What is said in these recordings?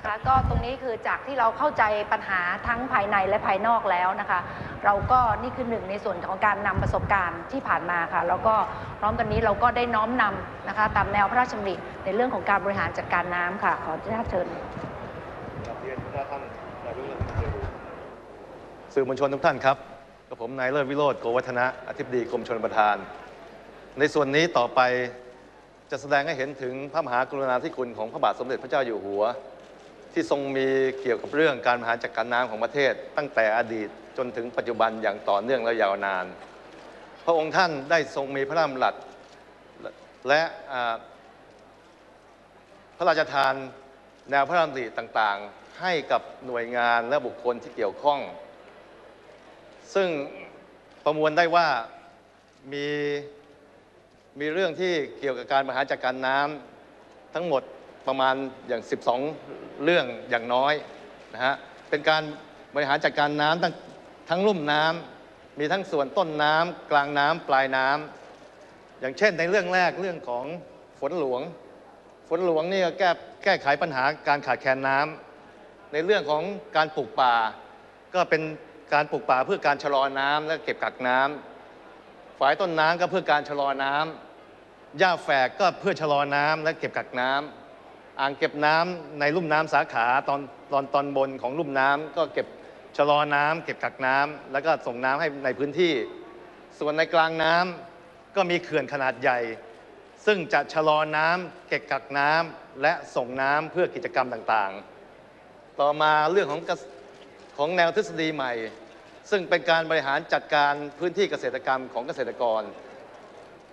นะคะ ก็ตรงนี้คือจากที่เราเข้าใจปัญหาทั้งภายในและภายนอกแล้วนะคะ เราก็นี่คือหนึ่งในส่วนของการนำประสบการณ์ที่ผ่านมาค่ะแล้วก็พร้อมกันนี้เราก็ได้น้อมนำนะคะ ตามแนวพระราชดำริในเรื่องของการบริหารจัดการน้ำค่ะ ขออนุญาตเชิญเรียนท่านนายกรัฐมนตรีสื่อมวลชนทุกท่านครับกับผมนายเลิศวิโรธโกวัฒนะอธิบดีกรมชลประทาน ในส่วนนี้ต่อไปจะแสดงให้เห็นถึงพระมหากรุณาธิคุณของพระบาทสมเด็จพระเจ้าอยู่หัว ที่ทรงมีเกี่ยวกับเรื่องการบริหารจัดการน้ำของประเทศ ตั้งแต่อดีตจนถึงปัจจุบันอย่างต่อเนื่องและยาวนาน พระองค์ท่านได้ทรงมีพระราชดำรัสและพระราชทานแนวพระราชดำริต่างๆ ให้กับหน่วยงานและบุคคลที่เกี่ยวข้อง ซึ่งประมวลได้ว่ามีมีเรื่องที่เกี่ยวกับการบริหารจัดการน้ำทั้งหมด ประมาณอย่าง 12 เรื่องอย่างน้อยนะฮะเป็นการบริหารจัดการน้ำทั้งทั้งลุ่มน้ำมีทั้งส่วนต้นน้ำกลางน้ำปลายน้ำอย่างเช่นในเรื่องแรกเรื่องของฝนหลวง ฝนหลวงนี่ก็แก้แก้ไขปัญหาการขาดแคลนน้ำในเรื่องของการปลูกป่า ก็เป็นการปลูกป่าเพื่อการชะลอน้ำและเก็บกักน้ำฝายต้นน้ำก็เพื่อการชะลอน้ำหญ้าแฝกก็เพื่อชะลอน้ำและเก็บกักน้ำ อ่างเก็บน้ำในลุ่มน้ำสาขาตอนตอนตอนบนของลุ่มน้ำก็เก็บชะลอน้ำเก็บกักน้ำแล้วก็ส่งน้ำให้ในพื้นที่ ส่วนในกลางน้ำก็มีเขื่อนขนาดใหญ่ ซึ่งจะชะลอน้ำเก็บกักน้ำและส่งน้ำเพื่อกิจกรรมต่างๆ ต่อมาเรื่องของของแนวทฤษฎีใหม่ ซึ่งเป็นการบริหารจัดการพื้นที่เกษตรกรรมของเกษตรกร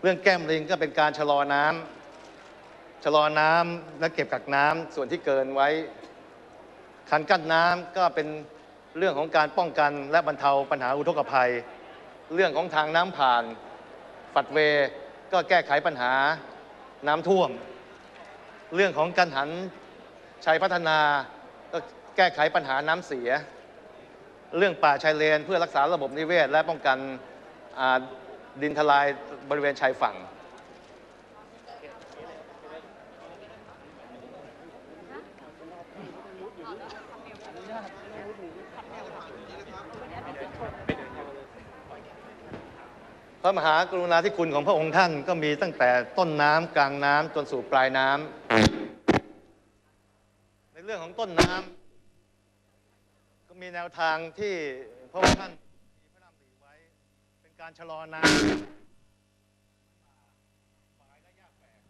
เรื่องแก้มลิงก็เป็นการชะลอน้ำ ชะลอน้ำและเก็บกักน้ำส่วนที่เกินไว้ คันกั้นน้ำก็เป็นเรื่องของการป้องกันและบรรเทาปัญหาอุทกภัย เรื่องของทางน้ำผ่าน ฝัดเวก็แก้ไขปัญหาน้ำท่วม เรื่องของการหันชัยพัฒนาก็แก้ไขปัญหาน้ำเสีย เรื่องป่าชายเลนเพื่อรักษาระบบนิเวศ และป้องกันอ่าดินทลายบริเวณชายฝั่ง ระมหากรุณาธิคุณของพระองค์ท่านก็มีตั้งแต่ต้นน้ำกลางน้ำจนสู่ปลายน้ำในเรื่องของต้นน้ำก็มีแนวทางที่พระองค์ท่านมีพระนามสีไว้ เป็นการชะลอน้ำฝายและหญ้าแฝก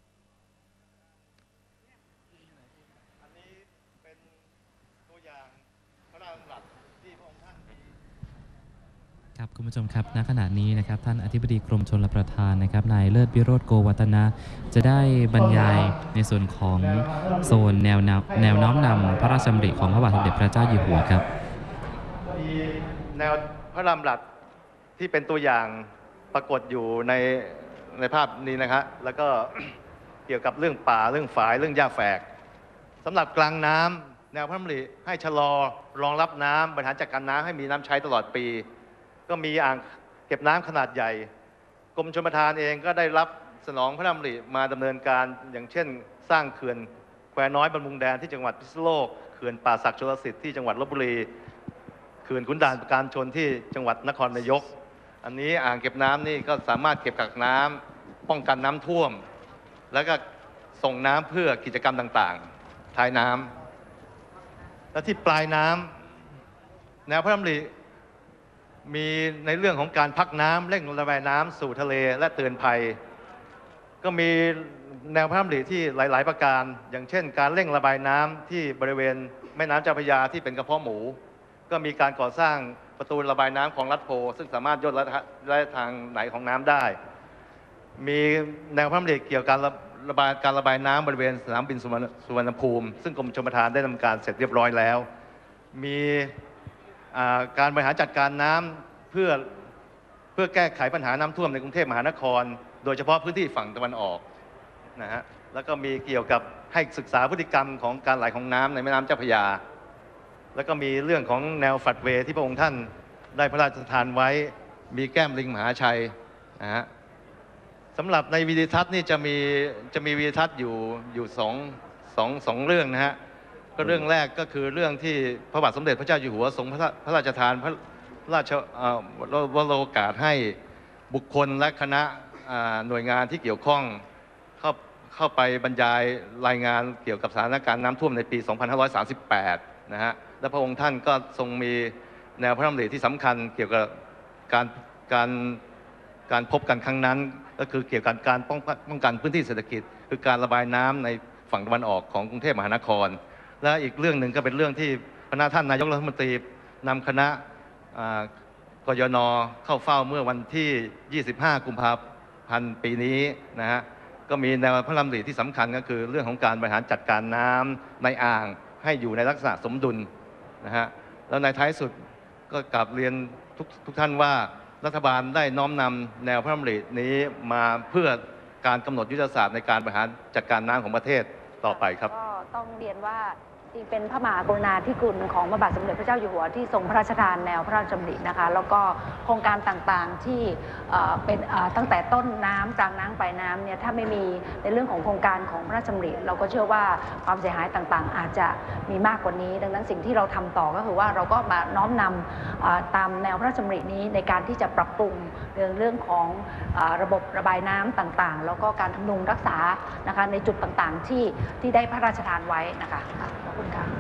อันนี้เป็นตัวอย่างพระราชดำรัสที่พระองค์ท่านมี ครับคุณผู้ชมครับณขณะนี้นะครับท่านอธิบดีกรมชลประทานนะครับนายเลิศวิโรธโกวัฒนะ จะได้บรรยายในส่วนของโซนแนวแนวแนวน้อมนำพระราชดำริของพระบาทสมเด็จพระเจ้าอยู่หัวครับมีแนวพระรามหลักที่เป็นตัวอย่างปรากฏอยู่ในในภาพนี้นะครับแล้วก็เกี่ยวกับเรื่องป่าเรื่องฝายเรื่องหญ้าแฝกสำหรับกลางน้ำแนวพระราชดำริให้ชะลอรองรับน้ำบริหารจัดการน้ำให้มีน้ำใช้ตลอดปี ก็มีอ่างเก็บน้ำขนาดใหญ่ กรมชลประทานเองก็ได้รับสนองพระราชดำริมาดำเนินการอย่างเช่น สร้างเขื่อนแควน้อยบรรมุงแดนที่จังหวัดพิษณุโลกเขื่อนป่าศักดิ์ชลสิทธิ์ที่จังหวัดลบบุรีเขื่อนขุนด่านประการชนที่จังหวัดนครนายก อันนี้อ่างเก็บน้ำนี่ก็สามารถเก็บกักน้ำป้องกันน้ำท่วม แล้วก็ส่งน้ำเพื่อกิจกรรมต่างๆท้ายน้ำและที่ปลายน้ำแนวพระดำริ มีในเรื่องของการพักน้ำเร่งระบายน้ำสู่ทะเลและเตือนภัย ก็มีแนวพระดำริที่หลาย ๆ ประการ อย่างเช่น การเร่งระบายน้ำที่บริเวณแม่น้ำเจ้าพระยาที่เป็นกระเพาะหมู ก็มีการก่อสร้างประตูระบายน้ำของรัฐโพ ซึ่งสามารถย่นระยะทางไหนของน้ำได้ มีแนวพระดำริเกี่ยวกับการระบายการระบายน้ำบริเวณสนามบินสุวรรณภูมิ ซึ่งกรมชลประทานได้ดำเนินการเสร็จเรียบร้อยแล้ว มี การบริหารจัดการน้ำเพื่อเพื่อแก้ไขปัญหาน้ำท่วมในกรุงเทพมหานคร โดยเฉพาะพื้นที่ฝั่งตะวันออกนะฮะแล้วก็มีเกี่ยวกับให้ศึกษาพฤติกรรมของการไหลของน้ำในแม่น้ำเจ้าพระยา แล้วก็มีเรื่องของแนวฝัดเวที่พระองค์ท่านได้พระราชทานไว้ มีแก้มลิงมหาชัยนะฮะสำหรับในวิดีทัศน์นี่จะมีจะมีวิดีทัศน์อยู่อยู่สองสองสองเรื่องนะฮะ ก็เรื่องแรกก็คือเรื่องที่พระบาทสมเด็จพระเจ้าอยู่หัวทรงพระราพระราชทานพระราชเอ่อวโรกาสให้บุคคลและคณะอ่าหน่วยงานที่เกี่ยวข้องเข้าเข้าไปบรรยายรายงานเกี่ยวกับสถานการณ์น้ำท่วมในปี 2538 นะฮะ และพระองค์ท่านก็ทรงมีแนวพระดำริที่สำคัญเกี่ยวกับการการการพบกันครั้งนั้น ก็คือเกี่ยวกับการป้องกันป้องกันพื้นที่เศรษฐกิจ คือการระบายน้ำในฝั่งตะวันออกของกรุงเทพมหานคร และอีกเรื่องหนึ่งก็เป็นเรื่องที่พระท่านนายกรัฐมนตรีนำคณะกยนเข้าเฝ้าเมื่อวันที่ 25 กุมภาพันธ์ปีนี้นะฮะก็มีแนวพระดำริที่สำคัญก็คือเรื่องของการบริหารจัดการน้ำในอ่างให้อยู่ในลักษณะสมดุลนะฮะแล้วในท้ายสุดก็กลับเรียนทุกทุกท่านว่ารัฐบาลได้น้อมนำแนวพระดำรินี้มาเพื่อการกำหนดยุทธศาสตร์ในการบริหารจัดการน้ำของประเทศต่อไปครับ ต้องเรียนว่า จริงเป็นพระมหากรุณาธิคุณของพระบาทสมเด็จพระเจ้าอยู่หัวที่ทรงพระราชทานแนวพระราชดำรินะคะ แล้วก็โครงการต่างๆที่เป็นตั้งแต่ต้นน้ำกลางน้ำปลายน้ำเนี่ยถ้าไม่มีในเรื่องของโครงการของพระราชดำริเราก็เชื่อว่าความเสียหายต่างๆ อาจจะมีมากกว่านี้ ดังนั้นสิ่งที่เราทำต่อก็คือว่าเราก็มาน้อมนำเอ่อตามแนวพระราชดำรินี้ในการที่จะปรับปรุงเรื่องเรื่องของระบบระบายน้ำต่างๆ แล้วก็การทำนุงรักษานะคะในจุดต่างๆที่ที่ได้พระราชทานไว้นะคะ คุณค่ะ